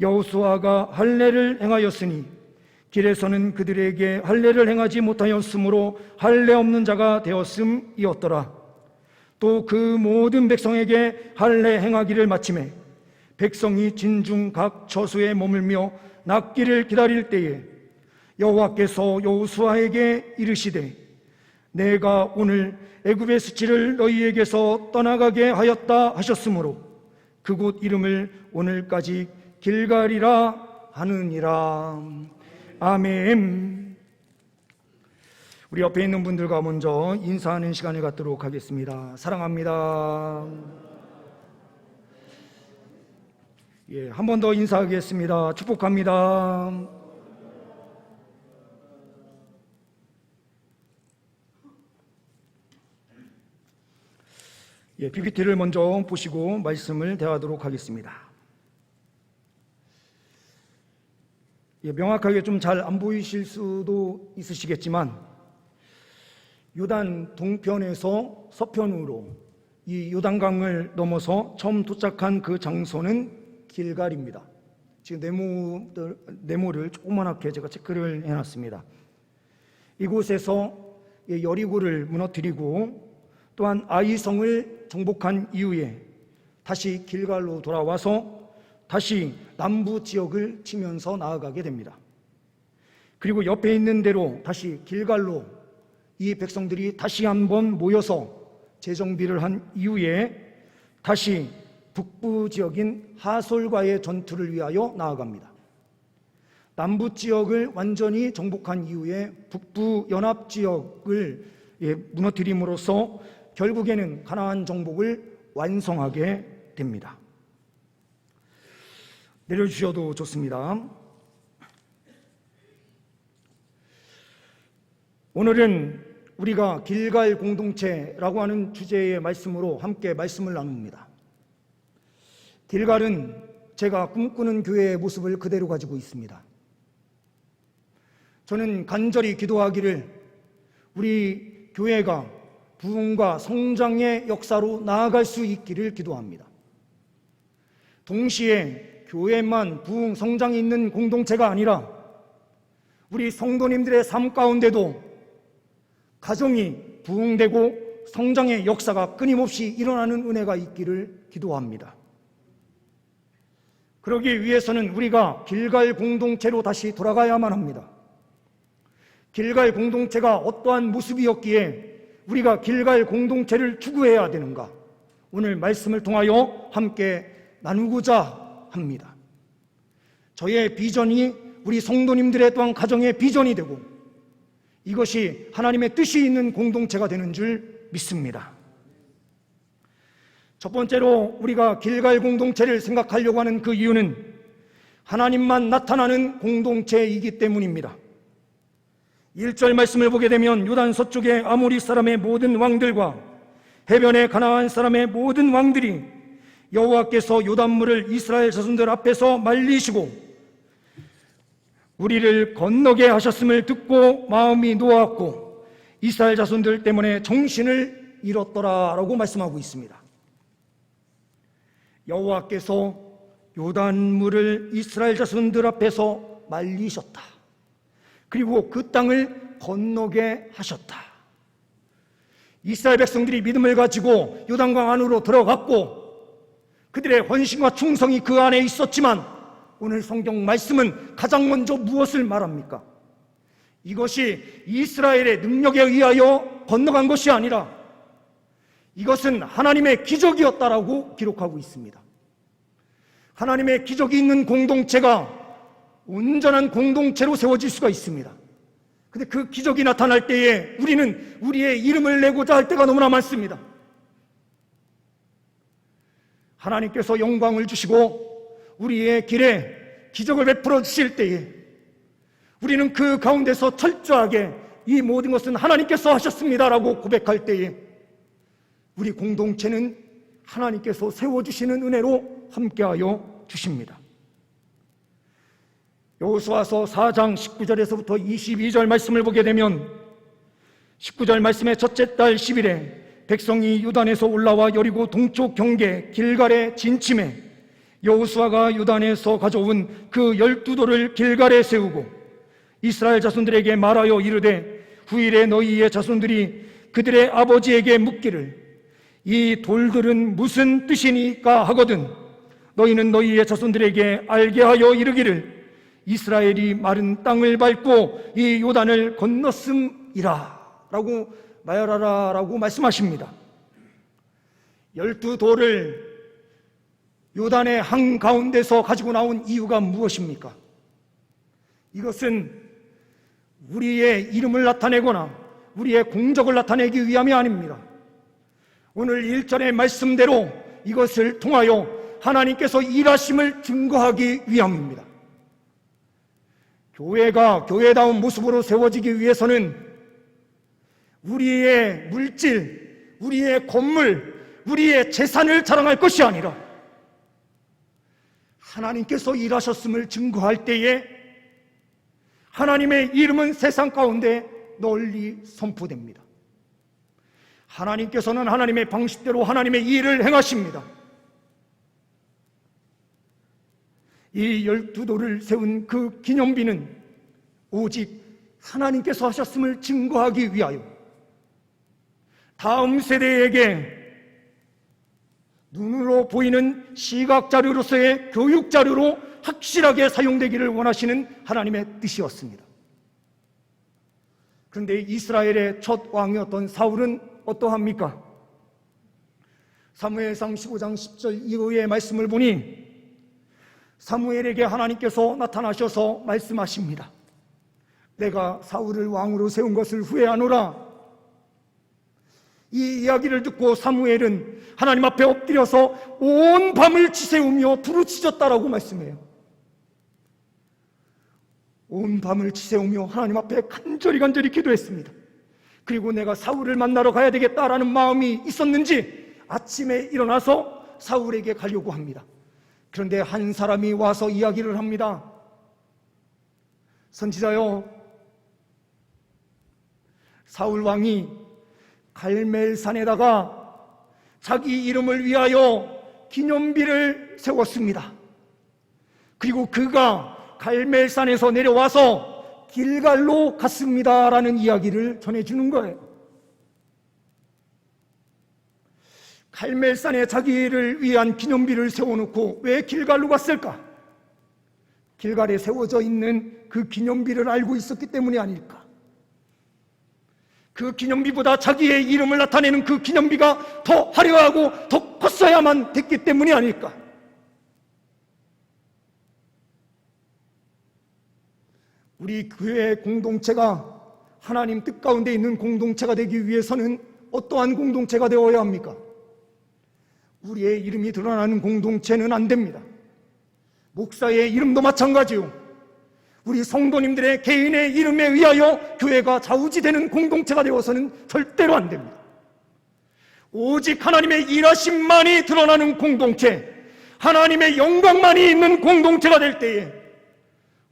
여호수아가 할례를 행하였으니 길에서는 그들에게 할례를 행하지 못하였으므로 할례 없는 자가 되었음이었더라. 또 그 모든 백성에게 할례 행하기를 마침에 백성이 진중 각 처소에 머물며 낫기를 기다릴 때에 여호와께서 여호수아에게 이르시되 내가 오늘 애굽의 수치를 너희에게서 떠나가게 하였다 하셨으므로 그곳 이름을 오늘까지 길갈이라 하느니라. 아멘. 우리 옆에 있는 분들과 먼저 인사하는 시간을 갖도록 하겠습니다. 사랑합니다. 예, 한 번 더 인사하겠습니다. 축복합니다. 예, PPT를 먼저 보시고 말씀을 대하도록 하겠습니다. 명확하게 좀 잘 안 보이실 수도 있으시겠지만 요단 동편에서 서편으로 이 요단강을 넘어서 처음 도착한 그 장소는 길갈입니다. 지금 네모, 네모를 조그만하게 제가 체크를 해놨습니다. 이곳에서 예, 여리고를 무너뜨리고 또한 아이성을 정복한 이후에 다시 길갈로 돌아와서 다시 남부 지역을 치면서 나아가게 됩니다. 그리고 옆에 있는 대로 다시 길갈로 이 백성들이 다시 한번 모여서 재정비를 한 이후에 다시 북부 지역인 하솔과의 전투를 위하여 나아갑니다. 남부 지역을 완전히 정복한 이후에 북부 연합 지역을 예, 무너뜨림으로써 결국에는 가나안 정복을 완성하게 됩니다. 내려주셔도 좋습니다. 오늘은 우리가 길갈 공동체라고 하는 주제의 말씀으로 함께 말씀을 나눕니다. 길갈은 제가 꿈꾸는 교회의 모습을 그대로 가지고 있습니다. 저는 간절히 기도하기를 우리 교회가 부흥과 성장의 역사로 나아갈 수 있기를 기도합니다. 동시에 교회만 부흥, 성장이 있는 공동체가 아니라 우리 성도님들의 삶 가운데도 가정이 부흥되고 성장의 역사가 끊임없이 일어나는 은혜가 있기를 기도합니다. 그러기 위해서는 우리가 길갈 공동체로 다시 돌아가야만 합니다. 길갈 공동체가 어떠한 모습이었기에 우리가 길갈 공동체를 추구해야 되는가? 오늘 말씀을 통하여 함께 나누고자 합니다. 저의 비전이 우리 성도님들의 또한 가정의 비전이 되고 이것이 하나님의 뜻이 있는 공동체가 되는 줄 믿습니다. 첫 번째로 우리가 길갈 공동체를 생각하려고 하는 그 이유는 하나님만 나타나는 공동체이기 때문입니다. 1절 말씀을 보게 되면 요단 서쪽의 아모리 사람의 모든 왕들과 해변의 가나안 사람의 모든 왕들이 여호와께서 요단물을 이스라엘 자손들 앞에서 말리시고 우리를 건너게 하셨음을 듣고 마음이 놓았고 이스라엘 자손들 때문에 정신을 잃었더라라고 말씀하고 있습니다. 여호와께서 요단물을 이스라엘 자손들 앞에서 말리셨다. 그리고 그 땅을 건너게 하셨다. 이스라엘 백성들이 믿음을 가지고 요단강 안으로 들어갔고 그들의 헌신과 충성이 그 안에 있었지만 오늘 성경 말씀은 가장 먼저 무엇을 말합니까? 이것이 이스라엘의 능력에 의하여 건너간 것이 아니라 이것은 하나님의 기적이었다라고 기록하고 있습니다. 하나님의 기적이 있는 공동체가 온전한 공동체로 세워질 수가 있습니다. 근데 그 기적이 나타날 때에 우리는 우리의 이름을 내고자 할 때가 너무나 많습니다. 하나님께서 영광을 주시고 우리의 길에 기적을 베풀어 주실 때에 우리는 그 가운데서 철저하게 이 모든 것은 하나님께서 하셨습니다라고 고백할 때에 우리 공동체는 하나님께서 세워주시는 은혜로 함께하여 주십니다. 여호수아서 4장 19절에서부터 22절 말씀을 보게 되면 19절 말씀의 첫째 달 10일에 백성이 유단에서 올라와 여리고 동쪽 경계 길갈에 진침해 여호수아가 유단에서 가져온 그 열두 돌을 길갈에 세우고 이스라엘 자손들에게 말하여 이르되 후일에 너희의 자손들이 그들의 아버지에게 묻기를 이 돌들은 무슨 뜻이니까 하거든 너희는 너희의 자손들에게 알게 하여 이르기를 이스라엘이 마른 땅을 밟고 이 요단을 건넜음이라. 라고 말하라 라고 말씀하십니다 열두 돌을 요단의 한가운데서 가지고 나온 이유가 무엇입니까? 이것은 우리의 이름을 나타내거나 우리의 공적을 나타내기 위함이 아닙니다. 오늘 1절의 말씀대로 이것을 통하여 하나님께서 일하심을 증거하기 위함입니다. 교회가 교회다운 모습으로 세워지기 위해서는 우리의 물질, 우리의 건물, 우리의 재산을 자랑할 것이 아니라 하나님께서 일하셨음을 증거할 때에 하나님의 이름은 세상 가운데 널리 선포됩니다. 하나님께서는 하나님의 방식대로 하나님의 일을 행하십니다. 이 열두 돌을 세운 그 기념비는 오직 하나님께서 하셨음을 증거하기 위하여 다음 세대에게 눈으로 보이는 시각 자료로서의 교육 자료로 확실하게 사용되기를 원하시는 하나님의 뜻이었습니다. 그런데 이스라엘의 첫 왕이었던 사울은 어떠합니까? 사무엘상 15장 10절 이후의 말씀을 보니 사무엘에게 하나님께서 나타나셔서 말씀하십니다. 내가 사울을 왕으로 세운 것을 후회하노라. 이 이야기를 듣고 사무엘은 하나님 앞에 엎드려서 온 밤을 치새우며 부르짖었다라고 말씀해요. 온 밤을 치새우며 하나님 앞에 간절히 간절히 기도했습니다. 그리고 내가 사울을 만나러 가야 되겠다라는 마음이 있었는지 아침에 일어나서 사울에게 가려고 합니다. 그런데 한 사람이 와서 이야기를 합니다. 선지자요, 사울 왕이 갈멜산에다가 자기 이름을 위하여 기념비를 세웠습니다. 그리고 그가 갈멜산에서 내려와서 길갈로 갔습니다라는 이야기를 전해주는 거예요. 갈멜산에 자기를 위한 기념비를 세워놓고 왜 길갈로 갔을까? 길갈에 세워져 있는 그 기념비를 알고 있었기 때문이 아닐까? 그 기념비보다 자기의 이름을 나타내는 그 기념비가 더 화려하고 더 컸어야만 됐기 때문이 아닐까? 우리 교회 공동체가 하나님 뜻 가운데 있는 공동체가 되기 위해서는 어떠한 공동체가 되어야 합니까? 우리의 이름이 드러나는 공동체는 안 됩니다. 목사의 이름도 마찬가지요. 우리 성도님들의 개인의 이름에 의하여 교회가 좌우지되는 공동체가 되어서는 절대로 안 됩니다. 오직 하나님의 일하심만이 드러나는 공동체, 하나님의 영광만이 있는 공동체가 될 때에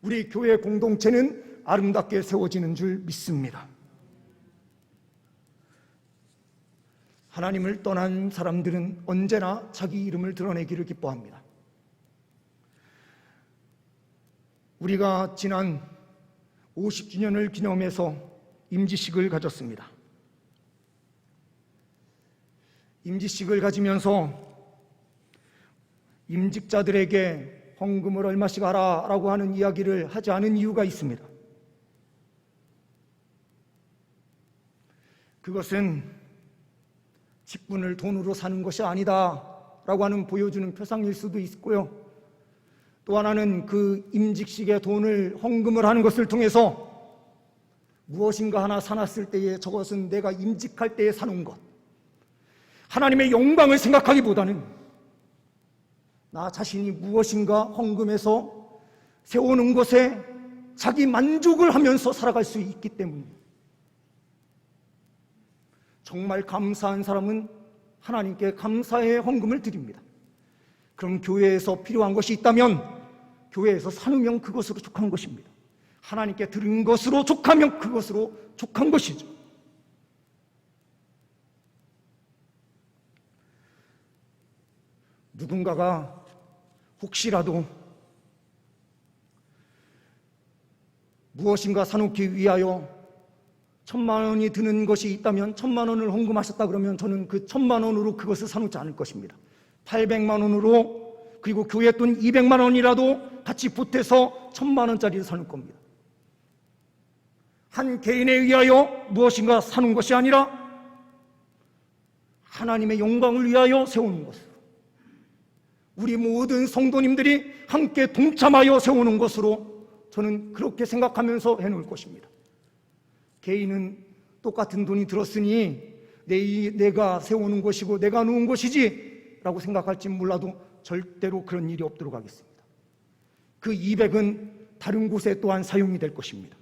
우리 교회 공동체는 아름답게 세워지는 줄 믿습니다. 하나님을 떠난 사람들은 언제나 자기 이름을 드러내기를 기뻐합니다. 우리가 지난 50주년을 기념해서 임지식을 가졌습니다. 임지식을 가지면서 임직자들에게 헌금을 얼마씩 하라 라고 하는 이야기를 하지 않은 이유가 있습니다. 그것은 직분을 돈으로 사는 것이 아니다 라고 하는 보여주는 표상일 수도 있고요. 또 하나는 그 임직식의 돈을 헌금을 하는 것을 통해서 무엇인가 하나 사놨을 때에 저것은 내가 임직할 때에 사놓은 것. 하나님의 영광을 생각하기보다는 나 자신이 무엇인가 헌금해서 세우는 것에 자기 만족을 하면서 살아갈 수 있기 때문에 정말 감사한 사람은 하나님께 감사의 헌금을 드립니다. 그럼 교회에서 필요한 것이 있다면 교회에서 사누면 그것으로 족한 것입니다. 하나님께 들은 것으로 족하면 그것으로 족한 것이죠. 누군가가 혹시라도 무엇인가 사놓기 위하여 천만 원이 드는 것이 있다면 천만 원을 헌금하셨다 그러면 저는 그 천만 원으로 그것을 사놓지 않을 것입니다. 800만 원으로 그리고 교회 돈 200만 원이라도 같이 보태서 천만 원짜리를 사는 겁니다. 한 개인에 의하여 무엇인가 사는 것이 아니라 하나님의 영광을 위하여 세우는 것으로 우리 모든 성도님들이 함께 동참하여 세우는 것으로 저는 그렇게 생각하면서 해놓을 것입니다. 개인은 똑같은 돈이 들었으니 내, 내가 세우는 것이고 내가 놓은 것이지 라고 생각할지 몰라도 절대로 그런 일이 없도록 하겠습니다. 그 200은 다른 곳에 또한 사용이 될 것입니다.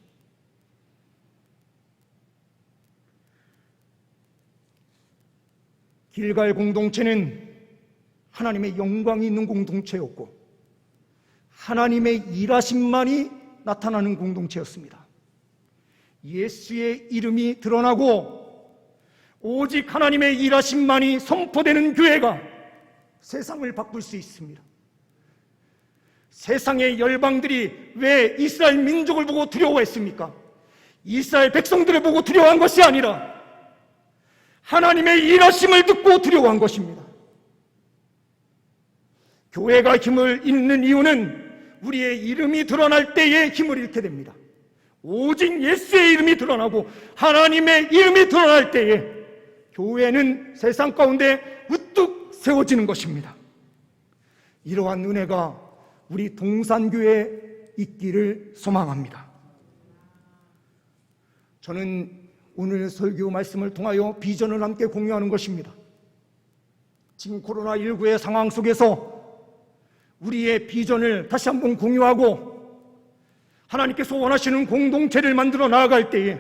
길갈 공동체는 하나님의 영광이 있는 공동체였고 하나님의 일하심만이 나타나는 공동체였습니다. 예수의 이름이 드러나고 오직 하나님의 일하심만이 선포되는 교회가 세상을 바꿀 수 있습니다. 세상의 열방들이 왜 이스라엘 민족을 보고 두려워했습니까? 이스라엘 백성들을 보고 두려워한 것이 아니라 하나님의 일하심을 듣고 두려워한 것입니다. 교회가 힘을 잃는 이유는 우리의 이름이 드러날 때에 힘을 잃게 됩니다. 오직 예수의 이름이 드러나고 하나님의 이름이 드러날 때에 교회는 세상 가운데 우뚝 세워지는 것입니다. 이러한 은혜가 우리 동산교회에 있기를 소망합니다. 저는 오늘 설교 말씀을 통하여 비전을 함께 공유하는 것입니다. 지금 코로나19의 상황 속에서 우리의 비전을 다시 한번 공유하고 하나님께서 원하시는 공동체를 만들어 나아갈 때에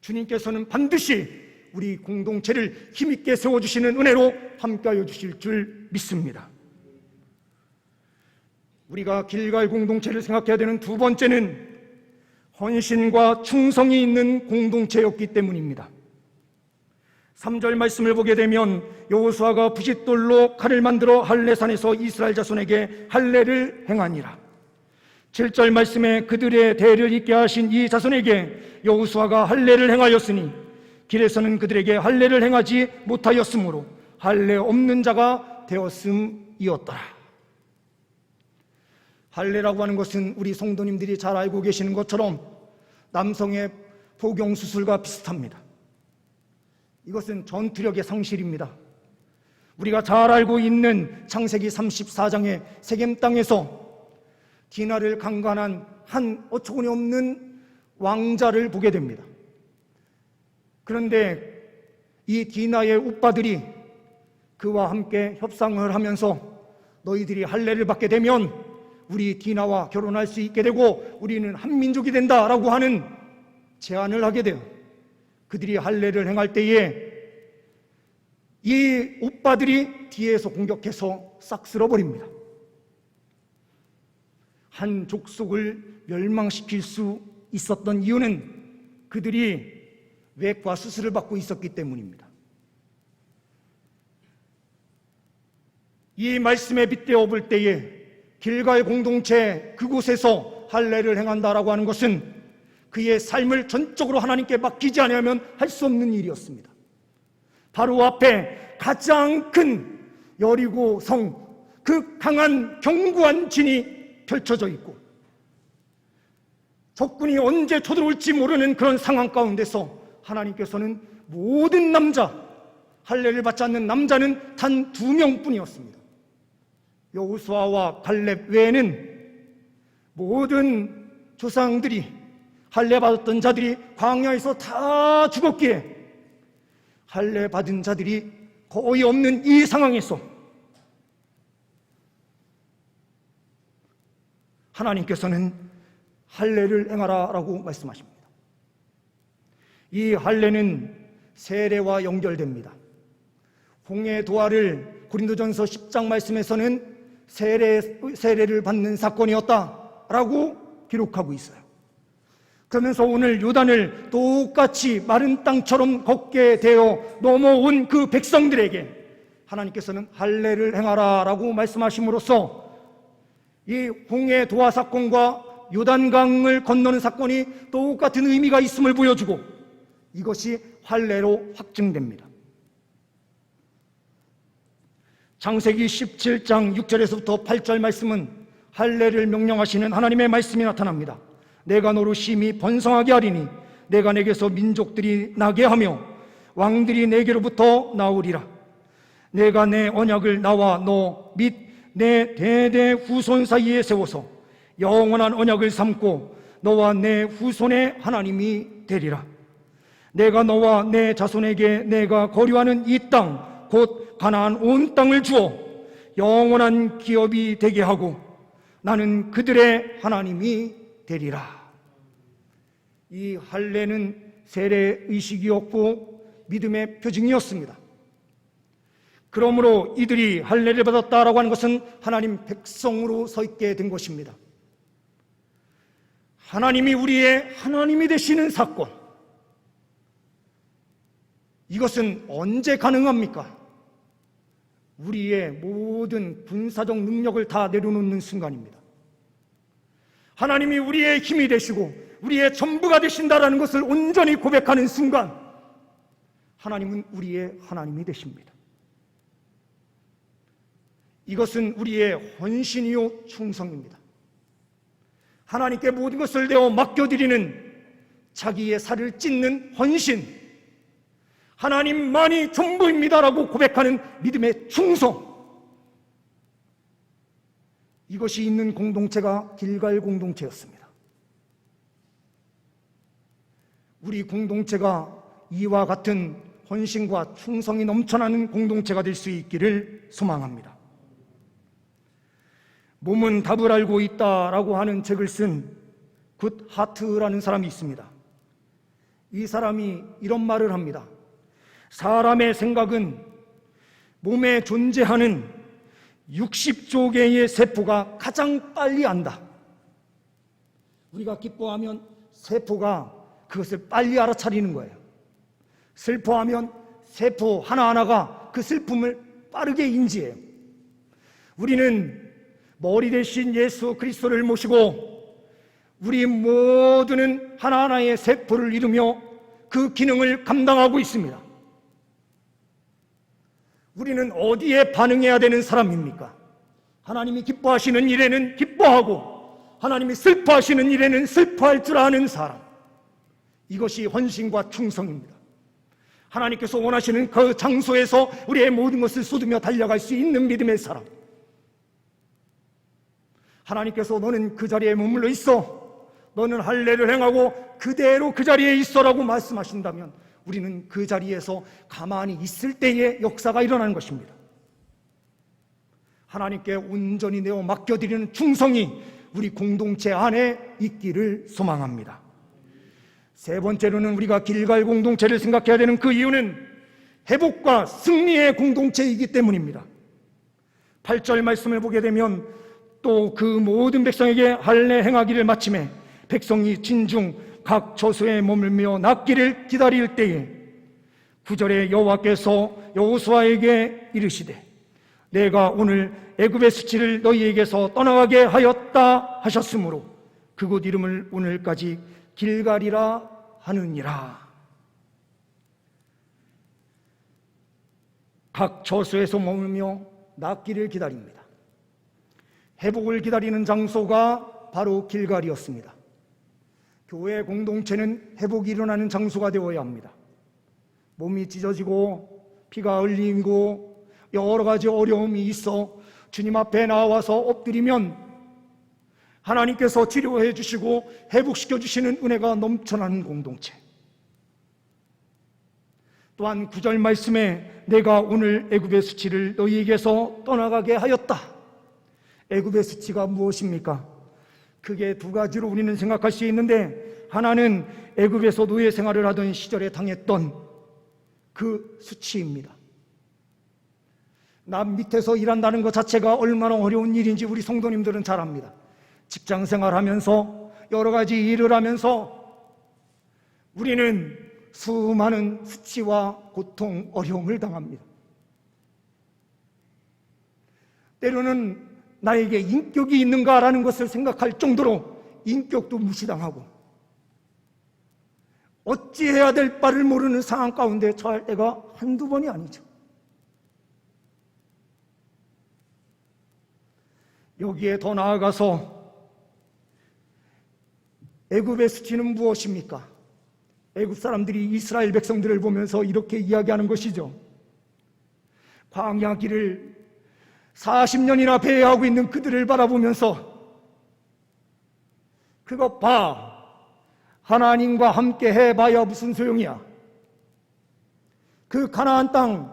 주님께서는 반드시 우리 공동체를 힘있게 세워주시는 은혜로 함께하여 주실 줄 믿습니다. 우리가 길갈 공동체를 생각해야 되는 두 번째는 헌신과 충성이 있는 공동체였기 때문입니다. 3절 말씀을 보게 되면 여호수아가 부싯돌로 칼을 만들어 할례산에서 이스라엘 자손에게 할례를 행하니라. 7절 말씀에 그들의 대를 잇게 하신 이 자손에게 여호수아가 할례를 행하였으니 길에서는 그들에게 할례를 행하지 못하였으므로 할례 없는 자가 되었음이었더라. 할례라고 하는 것은 우리 성도님들이 잘 알고 계시는 것처럼 남성의 복용 수술과 비슷합니다. 이것은 전투력의 상실입니다. 우리가 잘 알고 있는 창세기 34장의 세겜 땅에서 디나를 강간한 한 어처구니 없는 왕자를 보게 됩니다. 그런데 이 디나의 오빠들이 그와 함께 협상을 하면서 너희들이 할례를 받게 되면 우리 디나와 결혼할 수 있게 되고 우리는 한 민족이 된다라고 하는 제안을 하게 돼요. 그들이 할례를 행할 때에 이 오빠들이 뒤에서 공격해서 싹 쓸어버립니다. 한 족속을 멸망시킬 수 있었던 이유는 그들이 외과 수술을 받고 있었기 때문입니다. 이 말씀에 빗대어 볼 때에 길갈 공동체 그곳에서 할례를 행한다라고 하는 것은 그의 삶을 전적으로 하나님께 맡기지 않으면 할 수 없는 일이었습니다. 바로 앞에 가장 큰 여리고 성, 그 강한 견고한 진이 펼쳐져 있고 적군이 언제 쳐들어올지 모르는 그런 상황 가운데서 하나님께서는 모든 남자, 할례를 받지 않는 남자는 단 두 명뿐이었습니다. 여호수아와 갈렙 외에는 모든 조상들이 할례 받았던 자들이 광야에서 다 죽었기에 할례 받은 자들이 거의 없는 이 상황에서 하나님께서는 할례를 행하라라고 말씀하십니다. 이 할례는 세례와 연결됩니다. 홍해 도화를 고린도전서 10장 말씀에서는 세례, 세례를 받는 사건이었다라고 기록하고 있어요. 그러면서 오늘 요단을 똑같이 마른 땅처럼 걷게 되어 넘어온 그 백성들에게 하나님께서는 할례를 행하라라고 말씀하심으로써 이 홍해 도화 사건과 요단강을 건너는 사건이 똑같은 의미가 있음을 보여주고 이것이 할례로 확증됩니다. 창세기 17장 6절에서부터 8절 말씀은 할례를 명령하시는 하나님의 말씀이 나타납니다. 내가 너로 심히 번성하게 하리니 내가 내게서 민족들이 나게 하며 왕들이 내게로부터 나오리라. 내가 내 언약을 나와 너 및 내 대대 후손 사이에 세워서 영원한 언약을 삼고 너와 내 후손의 하나님이 되리라. 내가 너와 내 자손에게 내가 거류하는 이 땅, 곧 가나안 온 땅을 주어 영원한 기업이 되게 하고 나는 그들의 하나님이 되리라. 이 할례는 세례 의식이었고 믿음의 표징이었습니다. 그러므로 이들이 할례를 받았다라고 하는 것은 하나님 백성으로 서 있게 된 것입니다. 하나님이 우리의 하나님이 되시는 사건. 이것은 언제 가능합니까? 우리의 모든 군사적 능력을 다 내려놓는 순간입니다. 하나님이 우리의 힘이 되시고 우리의 전부가 되신다라는 것을 온전히 고백하는 순간 하나님은 우리의 하나님이 되십니다. 이것은 우리의 헌신이요 충성입니다. 하나님께 모든 것을 내어 맡겨드리는 자기의 살을 찢는 헌신, 하나님만이 전부입니다라고 고백하는 믿음의 충성. 이것이 있는 공동체가 길갈 공동체였습니다. 우리 공동체가 이와 같은 헌신과 충성이 넘쳐나는 공동체가 될 수 있기를 소망합니다. 몸은 답을 알고 있다라고 하는 책을 쓴 굿 하트라는 사람이 있습니다. 이 사람이 이런 말을 합니다. 사람의 생각은 몸에 존재하는 60조 개의 세포가 가장 빨리 안다. 우리가 기뻐하면 세포가 그것을 빨리 알아차리는 거예요. 슬퍼하면 세포 하나하나가 그 슬픔을 빠르게 인지해요. 우리는 머리 대신 예수 그리스도를 모시고 우리 모두는 하나하나의 세포를 이루며 그 기능을 감당하고 있습니다. 우리는 어디에 반응해야 되는 사람입니까? 하나님이 기뻐하시는 일에는 기뻐하고 하나님이 슬퍼하시는 일에는 슬퍼할 줄 아는 사람. 이것이 헌신과 충성입니다. 하나님께서 원하시는 그 장소에서 우리의 모든 것을 쏟으며 달려갈 수 있는 믿음의 사람. 하나님께서 너는 그 자리에 머물러 있어. 너는 할례를 행하고 그대로 그 자리에 있어라고 말씀하신다면 우리는 그 자리에서 가만히 있을 때의 역사가 일어나는 것입니다. 하나님께 온전히 내어 맡겨드리는 충성이 우리 공동체 안에 있기를 소망합니다. 세 번째로는 우리가 길갈 공동체를 생각해야 되는 그 이유는 회복과 승리의 공동체이기 때문입니다. 8절 말씀을 보게 되면 또 그 모든 백성에게 할례 행하기를 마침에 백성이 진중 각 처소에 머물며 낫기를 기다릴 때에 구절에 여호와께서 여호수아에게 이르시되 내가 오늘 애굽의 수치를 너희에게서 떠나가게 하였다 하셨으므로 그곳 이름을 오늘까지 길갈이라 하느니라. 각 처소에서 머물며 낫기를 기다립니다. 회복을 기다리는 장소가 바로 길갈이었습니다. 교회 공동체는 회복이 일어나는 장소가 되어야 합니다. 몸이 찢어지고 피가 흘리고 여러 가지 어려움이 있어 주님 앞에 나와서 엎드리면 하나님께서 치료해 주시고 회복시켜 주시는 은혜가 넘쳐나는 공동체. 또한 구절 말씀에 내가 오늘 애굽의 수치를 너희에게서 떠나가게 하였다. 애굽의 수치가 무엇입니까? 크게 두 가지로 우리는 생각할 수 있는데 하나는 애굽에서 노예 생활을 하던 시절에 당했던 그 수치입니다. 남 밑에서 일한다는 것 자체가 얼마나 어려운 일인지 우리 성도님들은 잘 압니다. 직장 생활하면서 여러 가지 일을 하면서 우리는 수많은 수치와 고통, 어려움을 당합니다. 때로는 나에게 인격이 있는가라는 것을 생각할 정도로 인격도 무시당하고 어찌해야 될 바를 모르는 상황 가운데 처할 때가 한두 번이 아니죠. 여기에 더 나아가서 애굽의 수치는 무엇입니까? 애굽 사람들이 이스라엘 백성들을 보면서 이렇게 이야기하는 것이죠. 광야 길을 40년이나 배회하고 있는 그들을 바라보면서 그것 봐. 하나님과 함께 해봐야 무슨 소용이야. 그 가나안 땅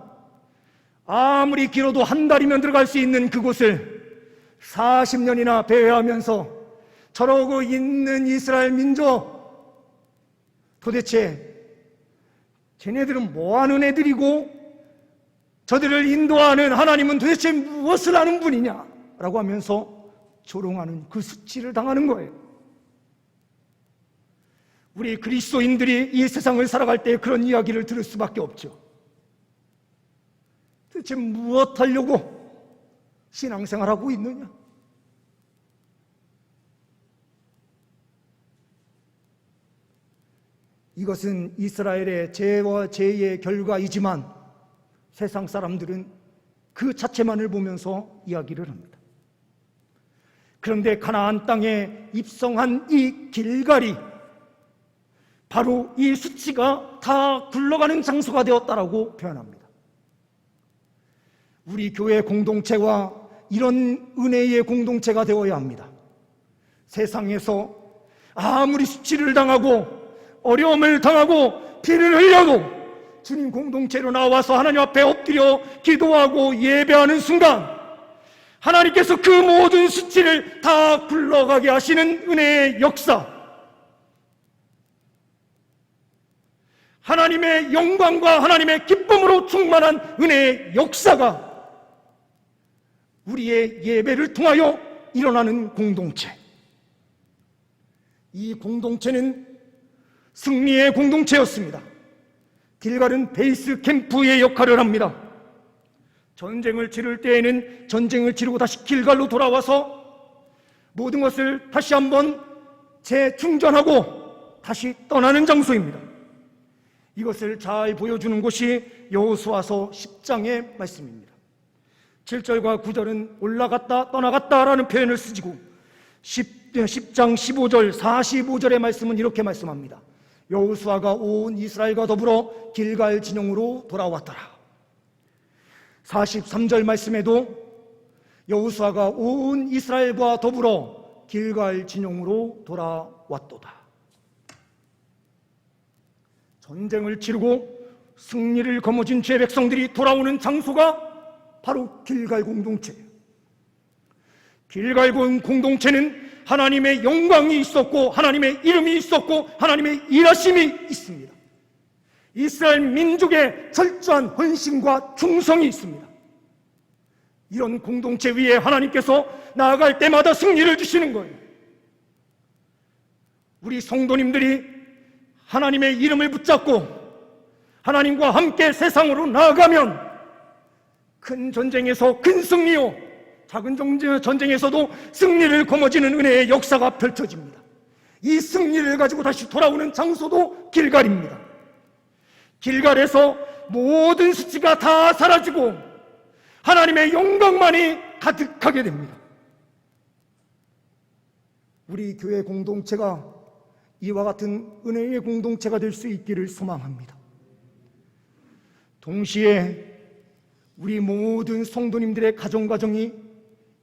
아무리 길어도 한 달이면 들어갈 수 있는 그곳을 40년이나 배회하면서 저러고 있는 이스라엘 민족 도대체 쟤네들은 뭐 하는 애들이고 저들을 인도하는 하나님은 도대체 무엇을 하는 분이냐? 라고 하면서 조롱하는 그 수치를 당하는 거예요. 우리 그리스도인들이 이 세상을 살아갈 때 그런 이야기를 들을 수밖에 없죠. 도대체 무엇 하려고 신앙생활 하고 있느냐? 이것은 이스라엘의 죄와 죄의 결과이지만 세상 사람들은 그 자체만을 보면서 이야기를 합니다. 그런데 가나안 땅에 입성한 이 길갈이 바로 이 수치가 다 굴러가는 장소가 되었다라고 표현합니다. 우리 교회 공동체와 이런 은혜의 공동체가 되어야 합니다. 세상에서 아무리 수치를 당하고 어려움을 당하고 피를 흘려도 주님 공동체로 나와서 하나님 앞에 엎드려 기도하고 예배하는 순간 하나님께서 그 모든 수치를 다 굴러가게 하시는 은혜의 역사 하나님의 영광과 하나님의 기쁨으로 충만한 은혜의 역사가 우리의 예배를 통하여 일어나는 공동체 이 공동체는 승리의 공동체였습니다. 길갈은 베이스 캠프의 역할을 합니다. 전쟁을 치를 때에는 전쟁을 치르고 다시 길갈로 돌아와서 모든 것을 다시 한번 재충전하고 다시 떠나는 장소입니다. 이것을 잘 보여주는 곳이 여호수아서 10장의 말씀입니다. 7절과 9절은 올라갔다 떠나갔다라는 표현을 쓰지고 10, 10 장 15절 45절의 말씀은 이렇게 말씀합니다. 여호수아가 온 이스라엘과 더불어 길갈 진영으로 돌아왔더라. 43절 말씀에도 여호수아가 온 이스라엘과 더불어 길갈 진영으로 돌아왔도다. 전쟁을 치르고 승리를 거머쥔 죄 백성들이 돌아오는 장소가 바로 길갈 공동체예요. 길갈 공동체는 하나님의 영광이 있었고 하나님의 이름이 있었고 하나님의 일하심이 있습니다. 이스라엘 민족의 철저한 헌신과 충성이 있습니다. 이런 공동체 위에 하나님께서 나아갈 때마다 승리를 주시는 거예요. 우리 성도님들이 하나님의 이름을 붙잡고 하나님과 함께 세상으로 나아가면 큰 전쟁에서 큰 승리요 작은 정- 전쟁에서도 승리를 거머쥐는 은혜의 역사가 펼쳐집니다. 이 승리를 가지고 다시 돌아오는 장소도 길갈입니다. 길갈에서 모든 수치가 다 사라지고 하나님의 영광만이 가득하게 됩니다. 우리 교회 공동체가 이와 같은 은혜의 공동체가 될 수 있기를 소망합니다. 동시에 우리 모든 성도님들의 가정 가정이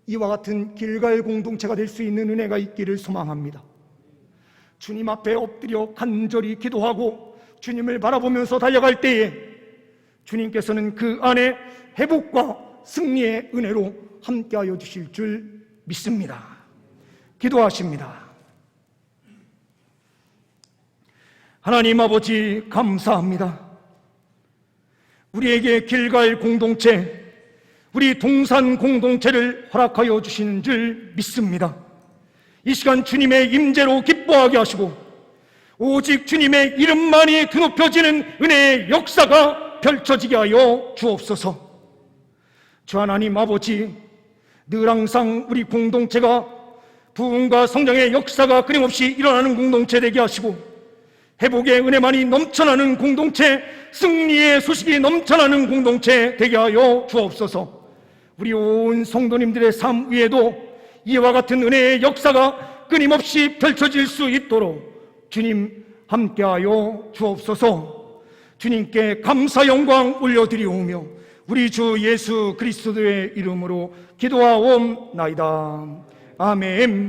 이와 같은 길갈 공동체가 될 수 있는 은혜가 있기를 소망합니다. 주님 앞에 엎드려 간절히 기도하고 주님을 바라보면서 달려갈 때에 주님께서는 그 안에 회복과 승리의 은혜로 함께하여 주실 줄 믿습니다. 기도하십니다. 하나님 아버지 감사합니다. 우리에게 길갈 공동체, 우리 동산 공동체를 허락하여 주시는 줄 믿습니다. 이 시간 주님의 임재로 기뻐하게 하시고 오직 주님의 이름만이 드높여지는 은혜의 역사가 펼쳐지게 하여 주옵소서. 주 하나님 아버지, 늘 항상 우리 공동체가 부흥과 성장의 역사가 끊임없이 일어나는 공동체 되게 하시고 회복의 은혜만이 넘쳐나는 공동체, 승리의 소식이 넘쳐나는 공동체 되게 하여 주옵소서. 우리 온 성도님들의 삶 위에도 이와 같은 은혜의 역사가 끊임없이 펼쳐질 수 있도록 주님 함께하여 주옵소서. 주님께 감사 영광 올려드리오며 우리 주 예수 그리스도의 이름으로 기도하옵나이다. 아멘.